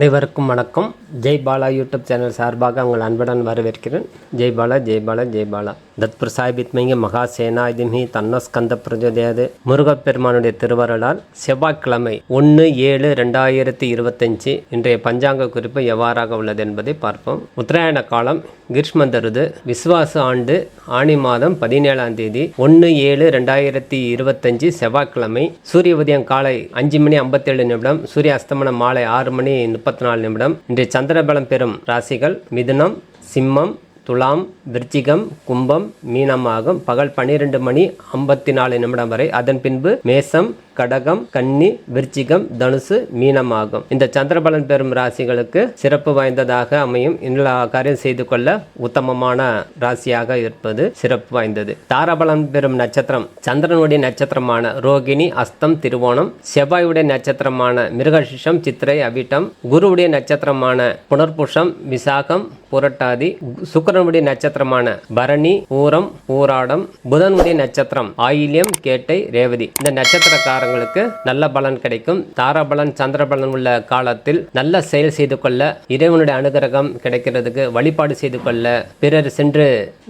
அனைவருக்கும் வணக்கம். Jai Bala YouTube channel சார்பாக உங்கள் அன்புடன் வரவேற்கிறேன். ஜெய் பாலா ஜெய் பாலா ஜெய் பாலா. தத்புர் சாஹிபித்மங்கி மகா சேனாதிமி தன்னஸ்கந்த பிரஜோதயாது. முருகப்பெருமானுடைய திருவருளால் செவ்வாய்க்கிழமை ஒன்று ஏழு ரெண்டாயிரத்தி இருபத்தஞ்சு இன்றைய பஞ்சாங்க குறிப்பு எவ்வாறாக உள்ளது என்பதை பார்ப்போம். உத்தராயண காலம் கிருஷ்மந்தருது விசுவாச ஆண்டு ஆணி மாதம் பதினேழாம் தேதி ஒன்று ஏழு ரெண்டாயிரத்தி இருபத்தஞ்சு செவ்வாய்க்கிழமை சூரிய உதயம் காலை அஞ்சு மணி ஐம்பத்தேழு நிமிடம் சூரிய அஸ்தமனம் மாலை ஆறு மணி முப்பத்தி நாலு நிமிடம். இன்றைய சந்திரபலம் பெறும் ராசிகள் மிதுனம் சிம்மம் துலாம் விருச்சிகம் கும்பம் மீனம் ஆகும் பகல் பன்னிரெண்டு மணி ஐம்பத்தி நாலு நிமிடம் வரை. அதன் பின்பு மேசம் கடகம் கன்னி விருச்சிகம் தனுசு மீனம் ஆகும் இந்த சந்திரபலன் பெறும் ராசிகளுக்கு சிறப்பு வாய்ந்ததாக அமையும். எல்லா காரியம் செய்து கொள்ள உத்தமமான ராசியாக இருப்பது சிறப்பு வாய்ந்தது. தாராபலம் பெறும் நட்சத்திரம் சந்திரனுடைய நட்சத்திரமான ரோகிணி அஸ்தம் திருவோணம் செவ்வாயுடைய நட்சத்திரமான மிருகசிஷம் சித்திரை அவிட்டம் குருவுடைய நட்சத்திரமான புனர்புஷம் விசாகம் புரட்டாதி சுக்கிரனுடைய நட்சத்திரமான பரணி பூரம் பூராடம் புதனுடைய நட்சத்திரம் ஆயில்யம் கேட்டை ரேவதி. இந்த நட்சத்திரக்காரங்களுக்கு நல்ல பலன் கிடைக்கும். தாராபலன் சந்திரபலன் உள்ள காலத்தில் நல்ல செயல் செய்து கொள்ள இறைவனுடைய அனுகிரகம் கிடைக்கிறதுக்கு வழிபாடு செய்து கொள்ள பிறர் சென்று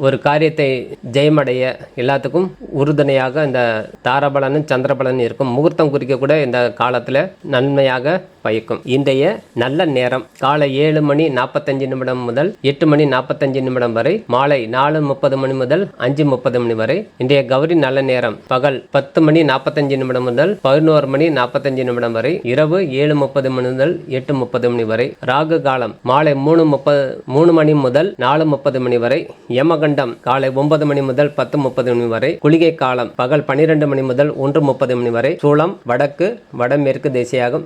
ஒரு காரியத்தை ஜெயமடைய எல்லாத்துக்கும் உறுதுணையாக இந்த தாராபலனும் சந்திரபலன் இருக்கும். முகூர்த்தம் குறிக்க கூட இந்த காலத்தில் நன்மையாக பயக்கும். இன்றைய நல்ல நேரம். காலை ஏழு மணி நாற்பத்தஞ்சு நிமிடம் முதல் எட்டு மணி நாற்பத்தஞ்சு நிமிடம் வரை மாலை நாலு முப்பது மணி முதல் அஞ்சு முப்பது மணி வரை. இன்றைய கௌரி நல்ல நேரம். பகல் பத்து மணி நாற்பத்தஞ்சு நிமிடம் முதல் பதினோரு மணி நாற்பத்தஞ்சு நிமிடம் வரை இரவு ஏழு முப்பது மணி முதல் எட்டு முப்பது மணி வரை. ராகு காலம் மாலை மூணு முப்பது மூணு மணி முதல் நாலு முப்பது மணி வரை. யமகண்டம் காலை ஒன்பது மணி முதல் பத்து முப்பது மணி வரை. குளிகை காலம் பகல் பன்னிரெண்டு மணி முதல் ஒன்று முப்பது மணி வரை. சூளம் வடக்கு வடமேற்கு திசையாகும்.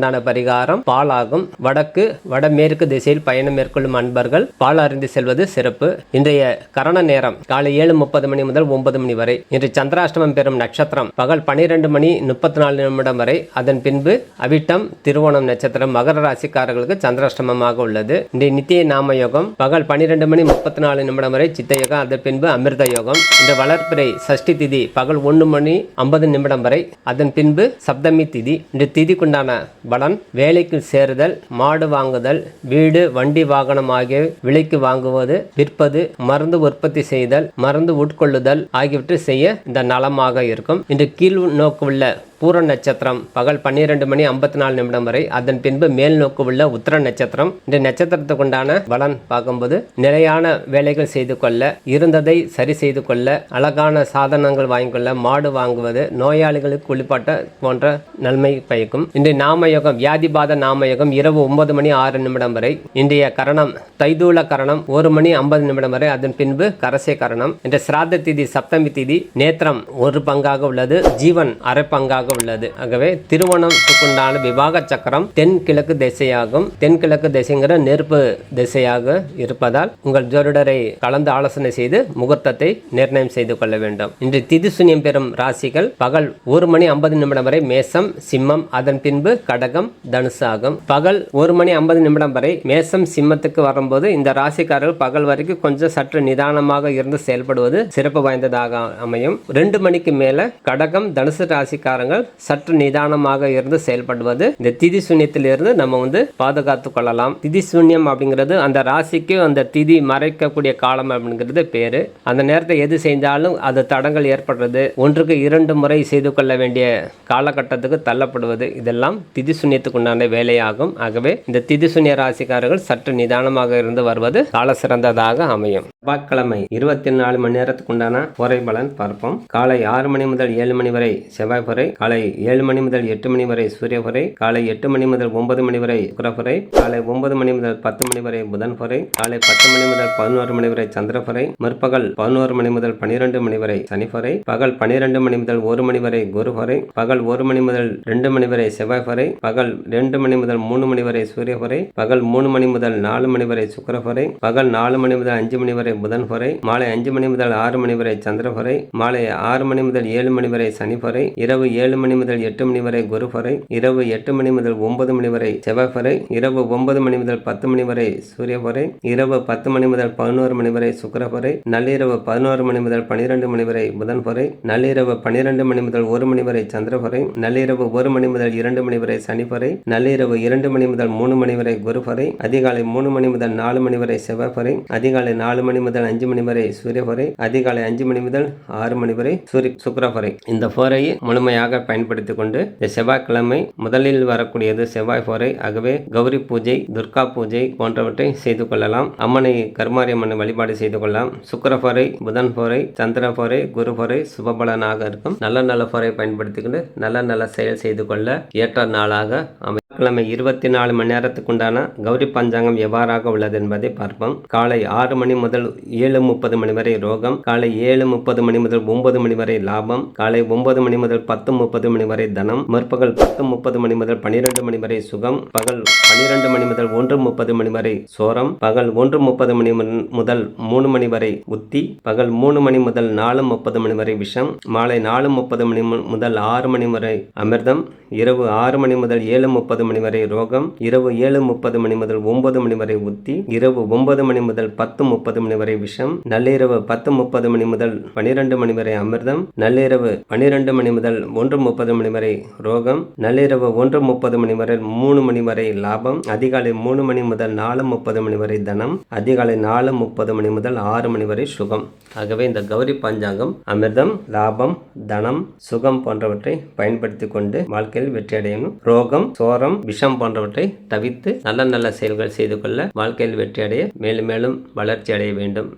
உண்டான பரிகாரம் பாலாகும். வடக்கு வடமேற்கு திசையில் பயணம் மேற்கொள்ளும் அன்பர்கள் பால் அறிந்து செல்வது சிறப்பு. இன்றைய கரண நேரம் காலை ஏழு முப்பது மணி முதல் ஒன்பது மணி வரை. இன்று சந்திராஷ்டமம் பெறும் நட்சத்திரம். பகல் பன்னிரெண்டு மணி முப்பத்தி நாலு நிமிடம் வரை. அதன் பின்பு அவிட்டம் திருவோணம் நட்சத்திரம் மகர ராசிக்காரர்களுக்கு சந்திராஷ்டமமாக உள்ளது. இன்றைய நித்திய நாம யோகம் பகல் பனிரெண்டு மணி முப்பத்தி நாலு நிமிடம் வரை சித்த யோகம். அதன் பின்பு அமிர்த யோகம். இந்த வளர்ப்பிறை சஷ்டி திதி பகல் ஒன்று மணி ஐம்பது நிமிடம் வரை. அதன் பின்பு சப்தமி திதி. இந்த திதிக்குண்டான வளம் வேலைக்கு சேருதல் மாடு வாங்குதல் வீடு வண்டி வாகனம் ஆகிய விலைக்கு வாங்குவது விற்பது மருந்து உற்பத்தி செய்தல் மருந்து உட்கொள்ளுதல் ஆகியவற்றை செய்ய இந்த நலமாக இருக்கும். இன்று கீழ் நோக்குள்ள பூர நட்சத்திரம். பகல் பன்னிரெண்டு மணி ஐம்பத்தி நாலு நிமிடம் வரை. அதன் பின்பு மேல் நோக்கு உள்ள உத்தர நட்சத்திரம். இந்த நட்சத்திரத்துக்கு உண்டான பலன் பார்க்கும்போது நிலையான வேலைகள் செய்து கொள்ள இருந்ததை சரி செய்து கொள்ள அழகான சாதனங்கள் வாங்கிக்கொள்ள மாடு வாங்குவது நோயாளிகளுக்கு குளிப்பாட்ட போன்ற நன்மை பயக்கும். இன்றைய நாமயோகம் வியாதிபாத நாமயோகம் இரவு ஒன்பது மணி ஆறு நிமிடம் வரை. இன்றைய கரணம் தைதூல கரணம் ஒரு மணி ஐம்பது நிமிடம் வரை. அதன் பின்பு கரசே கரணம். இன்றைய சிராத திதி சப்தமி திதி நேத்திரம் ஒரு பங்காக உள்ளது. ஜீவன் அரை பங்காக உள்ளது. ஆகவே திருவண்ணத்துக்குண்டான விவாக சக்கரம் தென்கிழக்கு திசையாகும். தென்கிழக்கு திசைங்கிற நெருப்பு திசையாக இருப்பதால் உங்கள் ஜோதிடரை கலந்து ஆலோசனை செய்து முகூர்த்தத்தை நிர்ணயம் செய்து கொள்ள வேண்டும். இன்று திதிசுனியம் பெறும் ராசிகள் பகல் ஒரு மணி ஐம்பது நிமிடம் வரை மேசம் சிம்மம் அதன் பின்பு கடகம் தனுசு ஆகும். பகல் ஒரு மணி ஐம்பது நிமிடம் வரை மேசம் சிம்மத்துக்கு வரும்போது இந்த ராசிக்காரர்கள் பகல் வரைக்கும் கொஞ்சம் சற்று நிதானமாக இருந்து செயல்படுவது சிறப்பு வாய்ந்ததாக அமையும். ரெண்டு மணிக்கு மேல கடகம் தனுசு ராசிக்காரங்கள் சற்று நிதானமாக இருந்து செயல்படுவது. இந்த திதி சூன்யத்திலிருந்து நம்ம வந்து பாதுகாத்து கொள்ளலாம். திதி சூன்யம் அப்படிங்கிறது அந்த ராசிக்கு அந்த திதி மறைக்கக்கூடிய காலம் அப்படிங்கிறது பேரு. அந்த நேரத்தை எது செஞ்சாலும் அது தடங்கள் ஏற்படுறது. ஒன்றுக்கு இரண்டு முறை செய்து கொள்ள வேண்டிய காலகட்டத்துக்கு தள்ளப்படுவது. இதெல்லாம் திதி சூன்யத்துக்குண்டான வேலையாகும். ஆகவே இந்த திதி சூன்ய ராசிக்காரர்கள் சற்று நிதானமாக இருந்து வருவது கால சிறந்ததாக அமையும். செவ்வாய்க்கிழமை இருபத்தி நாலு மணி நேரத்துக்கு உண்டான பொறை பலன் பார்ப்போம் காலை ஆறு மணி முதல் ஏழு மணி வரை செவ்வாய் பொறை காலை ஏழு மணி முதல் எட்டு மணி வரை சூரிய பொறை காலை எட்டு மணி முதல் ஒன்பது மணி வரை சுக்கரபுரை காலை ஒன்பது மணி முதல் பத்து மணி வரை புதன் பொறை காலை பத்து மணி முதல் பதினோரு மணி வரை சந்திரபுரை முற்பகல் பதினோரு மணி முதல் பனிரெண்டு மணி வரை சனிபுரை பகல் பனிரெண்டு மணி முதல் ஒரு மணி வரை குருபுரை பகல் ஒரு மணி முதல் ரெண்டு மணி வரை செவ்வாய் பொறை பகல் ரெண்டு மணி முதல் மூணு மணி வரை சூரிய பொறை பகல் மூணு மணி முதல் நாலு மணி வரை சுக்கரபுரை பகல் நாலு மணி முதல் அஞ்சு மணி வரை வரை புதன் பொறை மாலை அஞ்சு மணி முதல் ஆறு மணி வரை சந்திர பொறை மாலை ஆறு மணி முதல் ஏழு மணி வரை சனி பொறை இரவு ஏழு மணி முதல் எட்டு மணி வரை குரு பொறை இரவு எட்டு மணி முதல் ஒன்பது மணி வரை செவ்வாய் பொறை இரவு ஒன்பது மணி முதல் பத்து மணி வரை சூரிய பொறை இரவு பத்து மணி முதல் பதினோரு மணி வரை சுக்கர பொறை நள்ளிரவு பதினோரு மணி முதல் பனிரெண்டு மணி வரை புதன் பொறை நள்ளிரவு பனிரெண்டு மணி முதல் ஒரு மணி வரை சந்திர பொறை நள்ளிரவு ஒரு மணி முதல் இரண்டு மணி வரை சனி பொறை நள்ளிரவு இரண்டு மணி முதல் மூணு மணி வரை குரு பொறை அதிகாலை மூணு மணி முதல் நாலு மணி வரை செவ்வாய் பொறை அதிகாலை நாலு மணி முதல் அஞ்சு மணி வரை சூரிய பொறை அதிகாலை அஞ்சு மணி முதல் ஆறு மணி வரை சூரிய சுக்கர பொறை இந்த போரையை முழுமையாக பயன்படுத்திக் கொண்டு இந்த செவ்வாய்க்கிழமை முதலில் வரக்கூடியது செவ்வாய் போரை ஆகவே கௌரி பூஜை துர்கா பூஜை போன்றவற்றை செய்து கொள்ளலாம். அம்மனை கருமாரியம்மனை வழிபாடு செய்து கொள்ளலாம். சுக்கர போரை புதன் போரை சந்திர போரை குரு போரை சுபபலனாக இருக்கும். நல்ல நல்ல போரை பயன்படுத்திக்கொண்டு நல்ல நல்ல செயல் செய்து கொள்ள ஏற்ற நாளாக அமை கிழமை இருபத்தி நாலு மணி நேரத்துக்குண்டான கௌரி பஞ்சாங்கம் எவ்வாறாக உள்ளது என்பதை பார்ப்போம். காலை ஆறு மணி முதல் ஏழு முப்பது மணி வரை ரோகம் காலை ஏழு முப்பது மணி முதல் ஒன்பது மணி வரை லாபம் காலை ஒன்பது மணி முதல் பத்து முப்பது மணி வரை தனம் முற்பகல் பத்து முப்பது மணி முதல் பனிரெண்டு மணி வரை சுகம் பகல் பனிரெண்டு மணி முதல் ஒன்று முப்பது மணி வரை சோரம் பகல் ஒன்று முப்பது மணி முதல் மூணு மணி வரை உத்தி பகல் மூணு மணி முதல் நாலு முப்பது மணி வரை விஷம் மாலை நாலு முப்பது மணி முதல் ஆறு மணி வரை அமிர்தம் இரவு ஆறு மணி முதல் ஏழு முப்பது மணி வரை ரோகம் இரவு ஏழு முப்பது மணி முதல் ஒன்பது மணி வரை உத்தி இரவு ஒன்பது மணி முதல் பத்து முப்பது மணி வரை விஷம் நள்ளிரவு பத்து முப்பது மணி முதல் பனிரெண்டு மணி வரை அமிர்தம் நள்ளிரவு பனிரெண்டு மணி முதல் ஒன்று முப்பது மணி வரை ரோகம் நள்ளிரவு ஒன்று முப்பது மணி வரை மூணு மணி வரை லாபம் அதிகாலை மூணு மணி முதல் நாலு முப்பது மணி வரை தனம் அதிகாலை நாலு முப்பது மணி முதல் ஆறு மணி வரை சுகம். ஆகவே இந்த கௌரி பஞ்சாங்கம் அமிர்தம் லாபம் தனம் சுகம் போன்றவற்றை பயன்படுத்தி கொண்டு வாழ்க்கையில் வெற்றி அடையணும் ரோகம் சோரம் விஷம் போன்றவற்றை தவிர்த்து நல்ல நல்ல செயல்கள் செய்து கொள்ள வாழ்க்கையில் வெற்றி அடைய மேலும் மேலும் வளர்ச்சி அடைய வேண்டும்.